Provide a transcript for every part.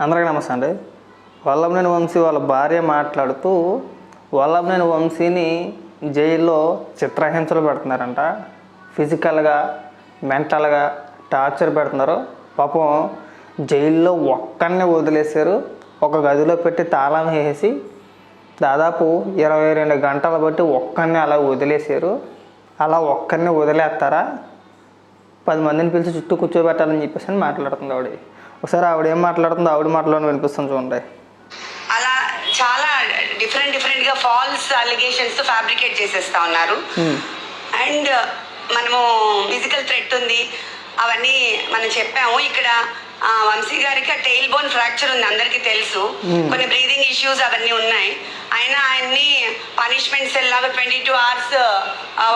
అందరికీ నమస్తే అండి. వల్లభనేని వంశీ వాళ్ళ భార్య మాట్లాడుతూ వల్లభనేని వంశీని జైల్లో చిత్రహింసలు పెడుతున్నారంట. ఫిజికల్గా మెంటల్గా టార్చర్ పెడుతున్నారు. పాపం జైల్లో ఒక్కడిని వదిలేశారు. ఒక గదిలో పెట్టి తాళం వేసి దాదాపు ఇరవై రెండు గంటలు బట్టి ఒక్కడిని అలా వదిలేశారు. అలా ఒక్కరిని వదిలేస్తారా? పది మందిని పిలిచి చుట్టూ కూర్చోబెట్టాలని చెప్పేసి అని మాట్లాడుతుంది ఆవిడ. ఒకసారి ఆవిడ ఏం మాట్లాడుతుందో ఆవిడ మాటలో వినిపిస్తుంది చూడండి. అలా చాలా డిఫరెంట్ డిఫరెంట్గా ఫాల్స్ అలిగేషన్స్ ఫ్యాబ్రికేట్ చేసేస్తా ఉన్నారు. అండ్ మనము ఫిజికల్ థ్రెట్ ఉంది. అవన్నీ మనం చెప్పాము. ఇక్కడ వంశీ గారికి ఆ టెయిల్ బోన్ ఫ్రాక్చర్ ఉంది. అందరికీ తెలుసు. కొన్ని బ్రీదింగ్ ఇష్యూస్ అవన్నీ ఉన్నాయి. అయినా ఆయన్ని పనిష్మెంట్ సెల్ లాగా ట్వంటీ టూ అవర్స్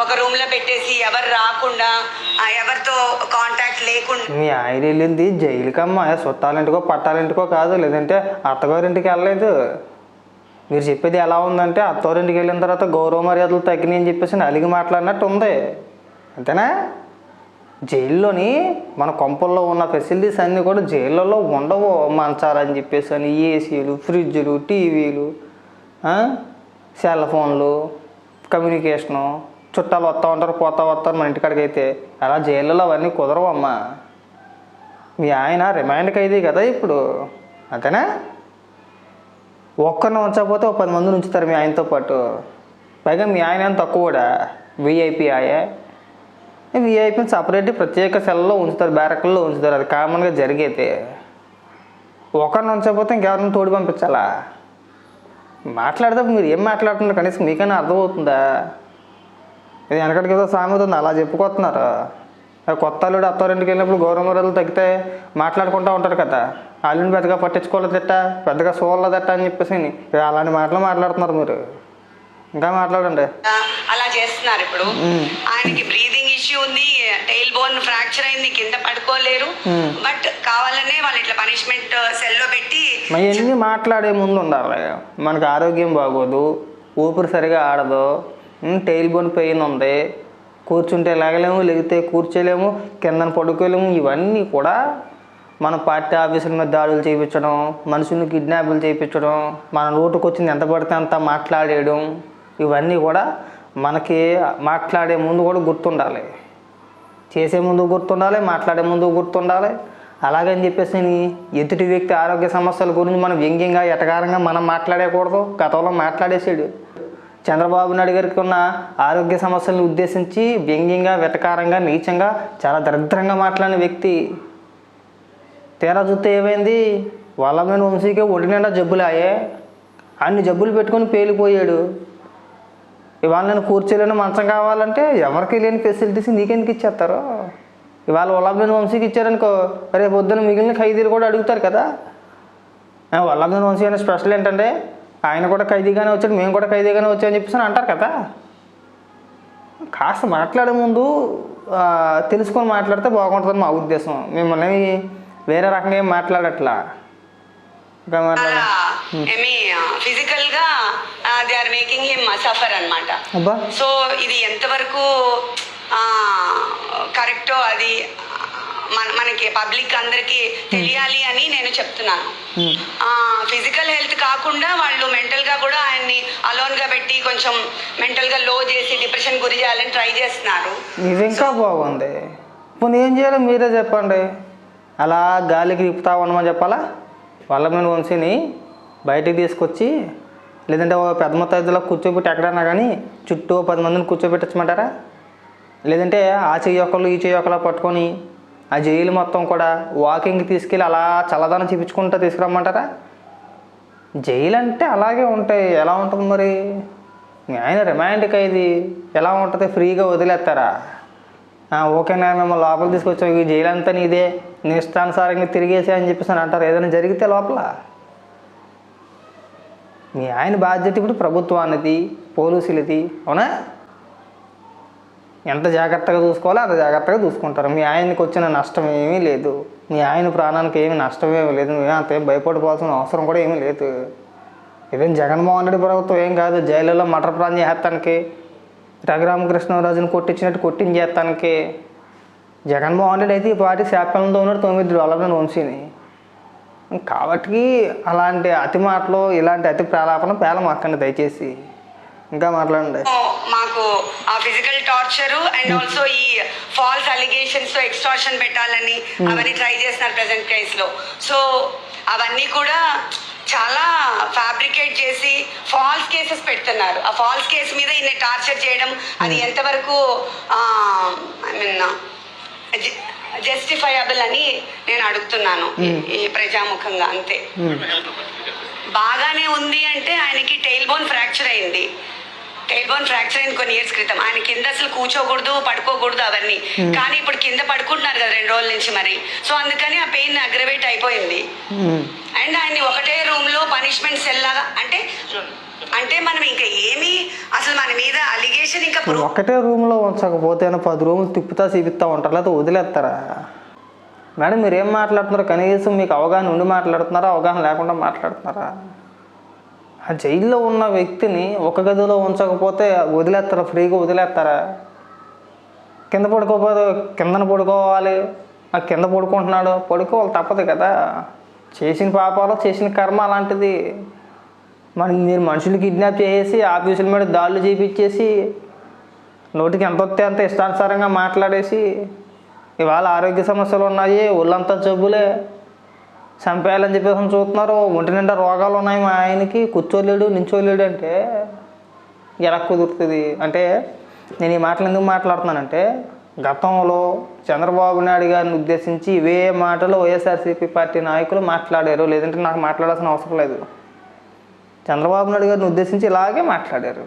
ఒక రూమ్లో పెట్టేసి ఎవరు రాకుండా ఆ, ఎవరితో కాంటాక్ట్ లేకుండా మీ ఆయన వెళ్ళింది జైలుకమ్మా చుట్టాలింటికో పట్టాలింటికో కాదు లేదంటే అత్తగారింటికి వెళ్ళలేదు. మీరు చెప్పేది ఎలా ఉందంటే అత్తగారింటికి వెళ్ళిన తర్వాత గౌరవ మర్యాదలు తగ్గినాయి అని చెప్పేసి అలిగి మాట్లాడినట్టు ఉంది. అంతేనా? జైల్లోని మన కొంపల్లో ఉన్న ఫెసిలిటీస్ అన్నీ కూడా జైళ్ళలో ఉండవు మంచాలని చెప్పేసి అని ఏసీలు ఫ్రిడ్జ్లు టీవీలు సెల్ ఫోన్లు కమ్యూనికేషను చుట్టాలు వస్తూ ఉంటారు పోతా వస్తారు మన ఇంటికాడికి అయితే అలా జైళ్ళలో అవన్నీ కుదరవమ్మా. మీ ఆయన రిమైండ్ ఖైదీ కదా ఇప్పుడు. అంతేనా ఒక్కరిని ఉంచకపోతే ఒక పది మంది ఉంచుతారు మీ ఆయనతో పాటు. పైగా మీ ఆయన తక్కువ కూడా. విఐపి ఆయే. వీఐపీని సపరేట్ ప్రత్యేక సెల్లో ఉంచుతారు బ్యారక్లో ఉంచుతారు. అది కామన్గా జరిగేది. ఒకరిని ఉంచకపోతే ఇంకెవరిని తోడు పంపించాలా? మాట్లాడితే మీరు ఏం మాట్లాడుతున్నారు? కనీసం మీకైనా అర్థమవుతుందా? ఇది వెనకటికి ఏదో సామెత ఉంది అలా చెప్పుకొస్తున్నారు. కొత్త అల్లుడు అత్తవారింటికి వెళ్ళినప్పుడు గౌరవమర్యాదలు తగ్గితే మాట్లాడుకుంటూ ఉంటారు కదా. అల్లుని పెద్దగా పట్టించుకోలేదట పెద్దగా చూడలేదట అని చెప్పేసి అలాంటి మాటలు మాట్లాడుతున్నారు మీరు. ఇంకా మాట్లాడండి. అలా చేస్తున్నారు ఇప్పుడు. ఆయనకి బ్రీదింగ్ ఇష్యూ ఉంది టైల్ బోన్ ఫ్రాక్చర్ అయింది కింద పడుకోలేరు. బట్ కావాలనే వాళ్ళు ఇట్లా పనిష్మెంట్ సెల్లో పెట్టి ఎన్ని మాట్లాడే ముందు ఉండాలి. మనకు ఆరోగ్యం బాగోదు ఊపిరి సరిగా ఆడదు టైల్ బోన్ పెయిన్ ఉంది కూర్చుంటే లేగలేము లేగితే కూర్చోలేము కిందన పడుకోలేము ఇవన్నీ కూడా మన పార్టీ ఆఫీసుల మీద దాడులు చేయించడం మనుషుల్ని కిడ్నాపులు చేయించడం మన నోటుకు వచ్చింది ఎంత పడితే అంత మాట్లాడేయడం ఇవన్నీ కూడా మనకి మాట్లాడే ముందు కూడా గుర్తుండాలి. చేసే ముందు గుర్తుండాలి మాట్లాడే ముందు గుర్తుండాలి. అలాగని చెప్పేసి ఎదుటి వ్యక్తి ఆరోగ్య సమస్యల గురించి మనం వ్యంగ్యంగా ఎటకారంగా మనం మాట్లాడకూడదు. గతంలో మాట్లాడేసాడు చంద్రబాబు నాయుడు గారికి ఉన్న ఆరోగ్య సమస్యలను ఉద్దేశించి వ్యంగ్యంగా వెటకారంగా నీచంగా చాలా దరిద్రంగా మాట్లాడిన వ్యక్తి. తీరా చూస్తే ఏమైంది? వాళ్ళ మీద వంశీకే ఒడినిండా నిండా జబ్బులాయే. అన్ని జబ్బులు పెట్టుకొని పేలిపోయాడు. ఇవాళ నేను కూర్చోలేని మంచం కావాలంటే ఎవరికి లేని ఫెసిలిటీస్ నీకెందుకు ఇచ్చేస్తారు? ఇవాళ వల్లభనేని వంశీకి ఇచ్చారనుకో రేపు పొద్దున మిగిలిన ఖైదీలు కూడా అడుగుతారు కదా. ఆ, వంశీ అనే స్పెషల్ ఏంటంటే ఆయన కూడా ఖైదీగానే వచ్చాడు మేము కూడా ఖైదీగానే వచ్చామని చెప్పేసి అంటారు కదా. కాస్త మాట్లాడే ముందు తెలుసుకొని మాట్లాడితే బాగుంటుందని మా ఉద్దేశం. మిమ్మల్ని వేరే రకంగా ఏం మాట్లాడట్లా? ఇంకా మాట్లాడ ఏమి ఫిజికల్గా they are making him suffer అన్నమాట. అబ్బా. సో ఇది ఎంతవరకు కరెక్టో అది మన మనకి పబ్లిక్ అందరికి తెలియాలి అని నేను చెప్తున్నాను. ఫిజికల్ హెల్త్ కాకుండా వాళ్ళు మెంటల్గా కూడా ఆయన్ని అలోన్గా పెట్టి కొంచెం మెంటల్గా లో చేసి డిప్రెషన్ గురి చేయాలని ట్రై చేస్తున్నారు. ఇది ఇంకా బాగుంది. ఇప్పుడు ఏం చేయాలో మీరే చెప్పండి. అలా గాలికి తిప్పుతా ఉండమని చెప్పాలా? వాళ్ళ మీద వంశీని బయటికి తీసుకొచ్చి లేదంటే ఓ పెద్ద మొత్తంలో కూర్చోబెట్టి ఎక్కడన్నా కానీ చుట్టూ పది మందిని కూర్చోబెట్టచ్చమంటారా? లేదంటే ఆ చెయ్యి ఒకళ్ళు ఈ చెయ్యి ఒకలా పట్టుకొని ఆ జైలు మొత్తం కూడా వాకింగ్కి తీసుకెళ్ళి అలా చల్లదనం చూపించుకుంటూ తీసుకురమ్మంటారా? జైలు అంటే అలాగే ఉంటాయి. ఎలా ఉంటుంది మరి? ఆయన రిమాండ్కి అయింది ఎలా ఉంటుంది? ఫ్రీగా వదిలేస్తారా? ఓకేనా మిమ్మల్ని లోపల తీసుకొచ్చాం ఈ జైలు అంతా నీదే. నీ ఇష్టానుసారంగా తిరిగేసి అని చెప్పేసి అని అంటారు. ఏదైనా జరిగితే లోపల. మీ ఆయన బాధ్యత ఇప్పుడు ప్రభుత్వానిది పోలీసులది అవునా? ఎంత జాగ్రత్తగా చూసుకోవాలో అంత జాగ్రత్తగా చూసుకుంటారు. మీ ఆయనకి వచ్చిన నష్టం ఏమీ లేదు. మీ ఆయన ప్రాణానికి ఏమి నష్టం ఏమీ లేదు. నువ్వు అంత ఏం భయపడిపోవాల్సిన అవసరం కూడా ఏమీ లేదు. ఇదేం జగన్మోహన్ రెడ్డి ప్రభుత్వం ఏం కాదు. జైలులో మటర్ ప్రాణం చేస్తానికి రఘురామకృష్ణరాజుని కొట్టించినట్టు కొట్టించేస్తానికి జగన్మోహన్ రెడ్డి అయితే ఈ పార్టీ శాపంతో ఉన్నాడు. తొమ్మిది డెవలప్మెంట్ వంశీని కాబట్టి అలాంటి అతి మాటలు ఇలాంటి అతి ప్రాలాపన పేలమాకండి దయచేసి. ఇంకా మాట్లాడండి. మాకు ఆ ఫిజికల్ టార్చర్ అండ్ ఆల్సో ఈ ఫాల్స్ అలిగేషన్స్తో ఎక్స్టార్షన్ పెట్టాలని అవన్నీ ట్రై చేస్తున్నారు ప్రెసెంట్ కేస్లో. సో అవన్నీ కూడా చాలా ఫ్యాబ్రికేట్ చేసి ఫాల్స్ కేసెస్ పెడుతున్నారు. ఆ ఫాల్స్ కేసు మీద ఈయన టార్చర్ చేయడం అది ఎంతవరకు ఐ మీన్ జస్టిఫైయబుల్ అని నేను అడుగుతున్నాను. ఈ- ప్రజాముఖంగా అంతే. బాగానే ఉంది అంటే ఆయనకి టైల్ బోన్ ఫ్రాక్చర్ అయింది. టైల్ బోన్ ఫ్రాక్చర్ అయింది కొన్ని ఇయర్స్ క్రితం. ఆయన కింద అసలు కూర్చోకూడదు పడుకోకూడదు అవన్నీ. కానీ ఇప్పుడు కింద పడుకుంటున్నారు కదా రెండు రోజుల నుంచి మరి. సో అందుకని ఆ పెయిన్ అగ్రవేట్ అయిపోయింది. అండ్ ఆయన్ని ఒకటే రూమ్లో పనిష్మెంట్ సెల్ లాగా అంటే అంటే మనం ఇంకా ఏమి అసలు మన మీద అలిగేషన్ ఇంకా ఒక్కటే రూమ్లో ఉంచకపోతే పది రూములు తిప్పుతా చూపిస్తా ఉంటారు? లేకపోతే వదిలేస్తారా? మేడం మీరు ఏం మాట్లాడుతున్నారు? కనీసం మీకు అవగాహన ఉండి మాట్లాడుతున్నారా? అవగాహన లేకుండా మాట్లాడుతున్నారా? ఆ జైల్లో ఉన్న వ్యక్తిని ఒక గదిలో ఉంచకపోతే వదిలేస్తారా? ఫ్రీగా వదిలేస్తారా? కింద పడుకోకపోతే కిందన పడుకోవాలి. ఆ కింద పడుకుంటున్నాడు. పడుకోవాలి తప్పదు కదా. చేసిన పాపాలు చేసిన కర్మ అలాంటిది. మనం మీరు మనుషులు కిడ్నాప్ చేసేసి ఆఫీసుల మీద దాడులు చేపించేసి నోటికి ఎంత వస్తే అంత ఇష్టానుసారంగా మాట్లాడేసి ఇవాళ ఆరోగ్య సమస్యలు ఉన్నాయి ఒళ్ళంతా జబ్బులే చంపేయాలని చెప్పేసి చూస్తున్నారు. ఒంటి నిండా రోగాలు ఉన్నాయి మా ఆయనకి. కూర్చోలేడు నించోలేడు అంటే ఎలా కుదురుతుంది? అంటే నేను ఈ మాటలు ఎందుకు మాట్లాడుతున్నానంటే గతంలో చంద్రబాబు నాయుడు గారిని ఉద్దేశించి ఇవే మాటలు వైఎస్ఆర్సీపీ పార్టీ నాయకులు మాట్లాడారు. లేదంటే నాకు మాట్లాడాల్సిన అవసరం లేదు. చంద్రబాబు నాయుడు గారిని ఉద్దేశించి ఇలాగే మాట్లాడారు.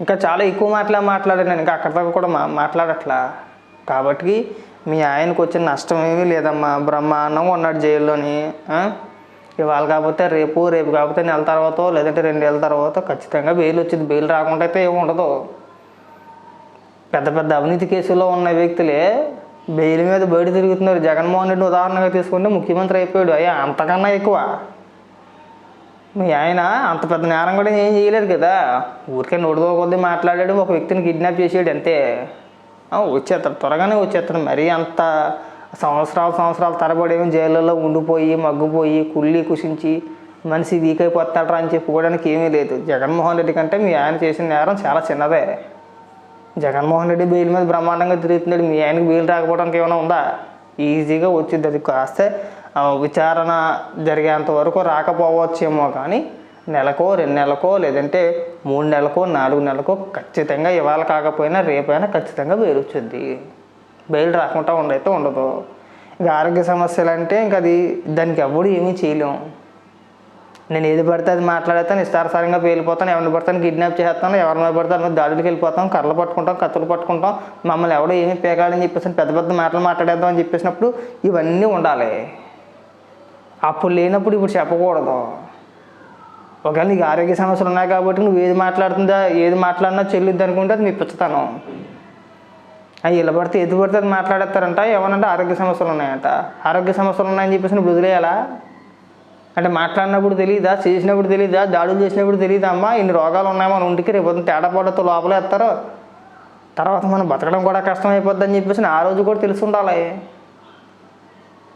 ఇంకా చాలా ఎక్కువ మాట్లా మాట్లాడాను నేను. ఇంకా అక్కడ దాకా కూడా మా మాట్లాడట్లా. కాబట్టి మీ ఆయనకు వచ్చిన నష్టం ఏమీ లేదమ్మా. బ్రహ్మాండంగా ఉన్నాడు జైల్లోని ఇవాళ కాకపోతే రేపు రేపు కాకపోతే నెల తర్వాత లేదంటే రెండు నెలల తర్వాత ఖచ్చితంగా బెయిల్ వచ్చింది. బెయిల్ రాకుండా అయితే ఏమి ఉండదు. పెద్ద పెద్ద అవినీతి కేసుల్లో ఉన్న వ్యక్తులే బెయిల్ మీద బయట తిరుగుతున్నారు. జగన్మోహన్ రెడ్డి ఉదాహరణగా తీసుకుంటే ముఖ్యమంత్రి అయిపోయాడు. అయ్యా అంతకన్నా ఎక్కువ. మీ ఆయన అంత పెద్ద నేరం కూడా ఏం చేయలేదు కదా. ఊరికే నోటితో కొద్దీ మాట్లాడాడు. ఒక వ్యక్తిని కిడ్నాప్ చేసాడు అంతే. వచ్చేస్తాడు. త్వరగానే వచ్చేస్తాడు. మరీ అంత సంవత్సరాలు సంవత్సరాల తరబడి ఏమో జైళ్ళలో ఉండిపోయి మగ్గుపోయి కుళ్ళి కుషించి మనిషి వీక్ అయిపోతాడరా అని చెప్పుకోవడానికి ఏమీ లేదు. జగన్మోహన్ రెడ్డి కంటే మీ ఆయన చేసిన నేరం చాలా చిన్నదే. జగన్మోహన్ రెడ్డి బెయిల్ మీద బ్రహ్మాండంగా తిరుగుతున్నాడు. మీ ఆయనకి బెయిల్ రాకపోవడానికి ఏమైనా ఉందా? ఈజీగా వచ్చింది అది కాస్తే విచారణ జరిగేంత వరకు రాకపోవచ్చేమో కానీ నెలకో రెండు నెలకో లేదంటే మూడు నెలకో నాలుగు నెలకో ఖచ్చితంగా ఇవాళ కాకపోయినా రేపైనా ఖచ్చితంగా బెయిల్ వచ్చింది బెయిల్ రాకుండా ఉండైతే ఉండదు. ఇంకా ఆరోగ్య సమస్యలు అంటే ఇంకా అది దానికి ఎవడు ఏమీ చేయలేము నేను ఏది పడితే అది మాట్లాడేస్తాను ఇష్టానుసారంగా పేలిపోతాను ఎవరిని పడతాను కిడ్నాప్ చేస్తాను ఎవరి మీద పడితే మీద దాడులకు వెళ్ళిపోతాం కర్రలు పట్టుకుంటాం కత్తులు పట్టుకుంటాం మమ్మల్ని ఎవడో ఏమి పేకాడని చెప్పేసి పెద్ద పెద్ద మాటలు మాట్లాడేద్దాం అని చెప్పేసినప్పుడు ఇవన్నీ ఉండాలి. అప్పుడు లేనప్పుడు ఇప్పుడు చెప్పకూడదు. ఒకవేళ నీకు ఆరోగ్య సమస్యలు ఉన్నాయి కాబట్టి నువ్వు ఏది మాట్లాడుతుందా ఏది మాట్లాడినా చెల్లిద్ది అనుకుంటే అది మీ పిచ్చతనం. అవి ఇలా పడితే ఎదుపడితే అది మాట్లాడేస్తారంట ఏమనంటే ఆరోగ్య సమస్యలు ఉన్నాయంట. ఆరోగ్య సమస్యలు ఉన్నాయని చెప్పేసి నువ్వు వదిలేయాలా? అంటే మాట్లాడినప్పుడు తెలియదా చేసినప్పుడు తెలియదా దాడులు చేసినప్పుడు తెలియదా అమ్మా? ఇన్ని రోగాలు ఉన్నాయి మన ఒంటికి రేపు పొద్దున్న తేడా పడతో లోపలే తర్వాత మనం బతకడం కూడా కష్టం అయిపోద్దని చెప్పేసి ఆ రోజు కూడా తెలిసి ఉండాలి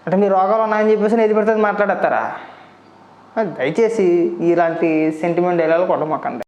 అంటే మీ రోగాలు ఉన్నాయని చెప్పేసి ఏది పెడితే మాట్లాడేస్తారా? దయచేసి ఇలాంటి సెంటిమెంట్ డైలాగ్ కొట్టమాకండి.